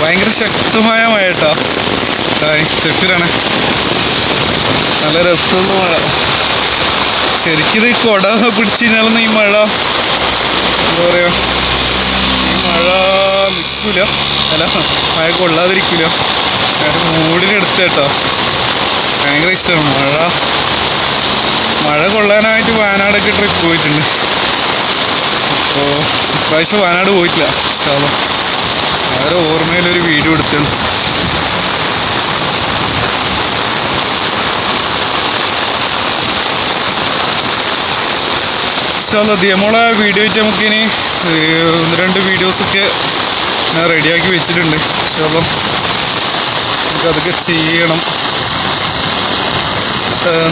ഭയങ്കര ശക്തമായ മഴ കേട്ടോ സെഫിറാണ്. നല്ല രസമുള്ള മഴ. ശരിക്കും ഇത് കൊട പിടിച്ചു ഈ മഴ എന്താ പറയാ ഈ മഴ നിൽക്കൂല അല്ല മഴ കൊള്ളാതിരിക്കൂല. മൂടിനെടുത്ത് കേട്ടോ. ഭയങ്കര ഇഷ്ടമാണ് മഴ. മഴ കൊള്ളാനായിട്ട് വയനാടൊക്കെ ട്രിപ്പ് പോയിട്ടുണ്ട്. അപ്പോൾ ഇപ്രാവശ്യം വയനാട് പോയിട്ടില്ല വളരെ ഓർമ്മയിലൊരു വീഡിയോ എടുത്തിട്ടുണ്ട് ഇൻഷാല്ല ദിയമോളെ വീഡിയോ നമുക്കിനി ഇനി ഒന്ന് രണ്ട് വീഡിയോസൊക്കെ ഞാൻ റെഡിയാക്കി വെച്ചിട്ടുണ്ട്. ഇൻഷാല്ല നമുക്കതൊക്കെ ചെയ്യണം.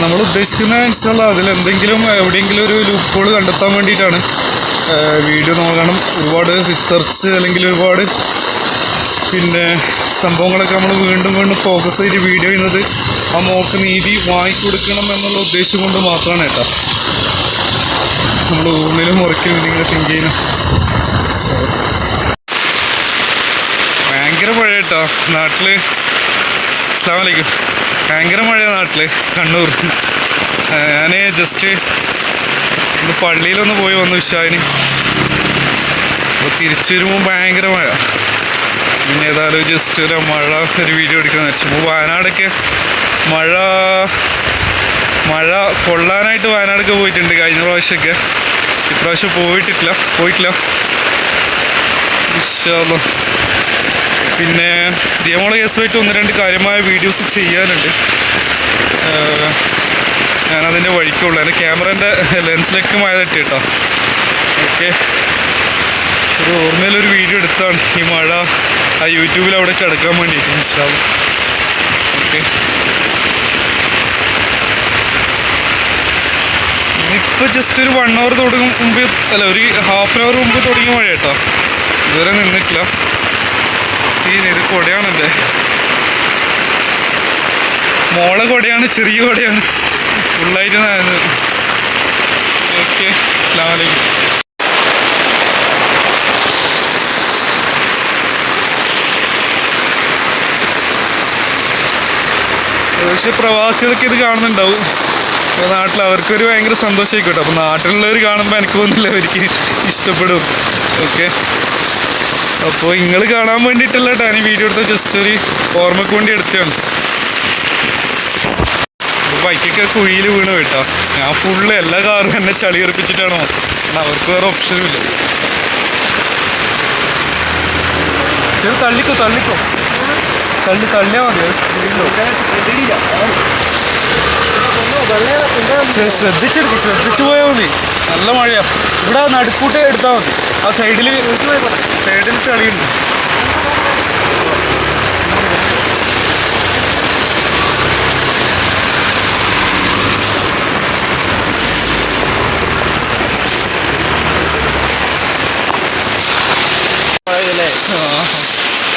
നമ്മൾ ഉദ്ദേശിക്കുന്ന അതിൽ അതിലെന്തെങ്കിലും എവിടെയെങ്കിലും ഒരു ലൂപ്പ് കണ്ടെത്താൻ വേണ്ടിയിട്ടാണ്. വീഡിയോ നോക്കണം. ഒരുപാട് റിസർച്ച് അല്ലെങ്കിൽ ഒരുപാട് പിന്നെ സംഭവങ്ങളൊക്കെ നമ്മൾ വീണ്ടും വീണ്ടും ഫോക്കസ് ചെയ്ത് വീഡിയോ ചെയ്യുന്നത് ആ മോക്ക് നീതി വാങ്ങിക്കൊടുക്കണം എന്നുള്ള ഉദ്ദേശം കൊണ്ട് മാത്രമാണ് കേട്ടോ. നമ്മൾ ഊണിലും മുറയ്ക്കും ഇതിങ്ങനെ തിങ്ക് ചെയ്യുന്നു. ഭയങ്കര മഴ കേട്ടോ നാട്ടിൽ. അസ്സാമലൈക്കും ഭയങ്കര മഴ നാട്ടിൽ കണ്ണൂർ. ഞാൻ ജസ്റ്റ് പള്ളിയിലൊന്ന് പോയി വന്നു വിശാലിന് അപ്പോൾ തിരിച്ചു വരുമ്പോൾ ഭയങ്കര മഴ. പിന്നെ ഏതായാലും ജസ്റ്റ് ഒരു മഴ ഒരു വീഡിയോ എടുക്കാന്ന് വെച്ചു വയനാടൊക്കെ മഴ മഴ കൊള്ളാനായിട്ട് വയനാടൊക്കെ പോയിട്ടുണ്ട് കഴിഞ്ഞ പ്രാവശ്യമൊക്കെ. ഇപ്രാവശ്യം പോയിട്ടില്ല പോയിട്ടില്ല. ഇൻഷാല്ലാ. പിന്നെ ദിയമോള കേസുമായിട്ട് ഒന്ന് രണ്ട് കാര്യമായ വീഡിയോസ് ചെയ്യാനുണ്ട്. ഞാനതിന്റെ വഴിക്കുള്ളൂ. എന്റെ ക്യാമറേന്റെ ലെൻസിലേക്ക് മഴ തട്ടി കേട്ടോ ഓക്കെ. ഒരു ഓർമ്മയിലൊരു വീഡിയോ എടുത്താണ് ഈ മഴ. ആ യൂട്യൂബിൽ അവിടെ കിടക്കാൻ വേണ്ടിയിട്ട് ഇൻഷാല്ല ഓക്കെ. ഇപ്പൊ ജസ്റ്റ് ഒരു വൺ അവർ തുടങ്ങും മുമ്പ് അല്ല ഒരു ഹാഫ് ആൻ അവർ മുമ്പ് തുടങ്ങിയ മഴ കേട്ടോ. ഇതുവരെ നിന്നിട്ടില്ല. സീൻ ഇത് കൊടയാണല്ലേ? മോളെ കൊടയാണ് ചെറിയ കൊടയാണ്. ഫുള്ളായിട്ട് ഓക്കെ. അസ്സാം വലൈക്കും പക്ഷെ പ്രവാസികളൊക്കെ ഇത് കാണുന്നുണ്ടാവും. നാട്ടിൽ അവർക്കൊരു ഭയങ്കര സന്തോഷമായിരിക്കും കേട്ടോ. അപ്പോൾ നാട്ടിലുള്ളവർ കാണുമ്പോൾ എനിക്ക് തോന്നുന്നില്ല അവർക്ക് ഇഷ്ടപ്പെടും. ഓക്കെ. അപ്പോൾ നിങ്ങൾ കാണാൻ വേണ്ടിയിട്ടല്ല കേട്ടോ. ഞാൻ വീഡിയോ എടുത്ത ജസ്റ്റ് ഒരു ഓർമ്മക്ക് വേണ്ടി എടുത്തതാണ്. ബൈക്കൊക്കെ കുഴിയിൽ വീണ് കേട്ടോ. ഞാൻ ഫുള്ള് എല്ലാ കാറും എന്നെ ചളി എറിപ്പിച്ചിട്ടാണോ കാരണം അവർക്ക് വേറെ ഓപ്ഷനും ഇല്ല. ചെറു തള്ളിക്കോ തള്ളിക്കോ. തള്ളി തള്ളിയാൽ മതി. ശ്രദ്ധിച്ചെടുക്ക് ശ്രദ്ധിച്ചു പോയാൽ മതി. നല്ല മഴയാ. ഇവിടെ നടുക്കൂട്ടേ എടുത്താൽ മതി. ആ സൈഡിൽ സൈഡിൽ ചളിയുണ്ട് ആ.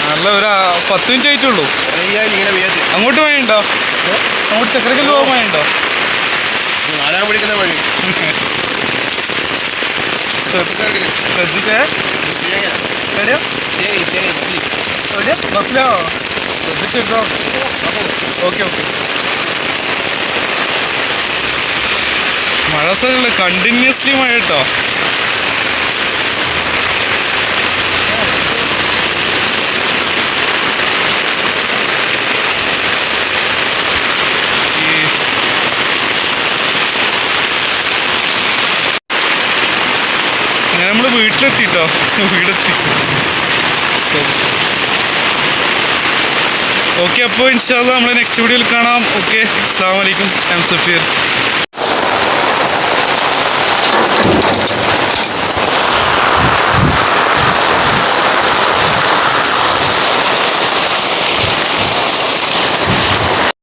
നല്ല ഒരു ആ, പത്ത് മിനിറ്റ് ആയിട്ടുള്ളൂ ഇങ്ങനെ പെയ്യത്ത് അങ്ങോട്ട് വഴിയുണ്ടോ അങ്ങോട്ട് ചക്കരക്കല്ല് പോകാൻ വഴിയുണ്ടോ നാലാൻ പിടിക്കുന്ന വഴി മഴ സ്ഥലങ്ങൾ കണ്ടിന്യൂസ്ലി മഴ കേട്ടോ ഈ അങ്ങനെ നമ്മൾ വീട്ടിലെത്തിട്ടോ? വീടെത്തി. ഓക്കെ അപ്പോൾ ഇൻഷാല്ല നമ്മളെ നെക്സ്റ്റ് വീഡിയോയിൽ കാണാം. ഓക്കെ അസ്സാം വലൈക്കും എം സഫീർ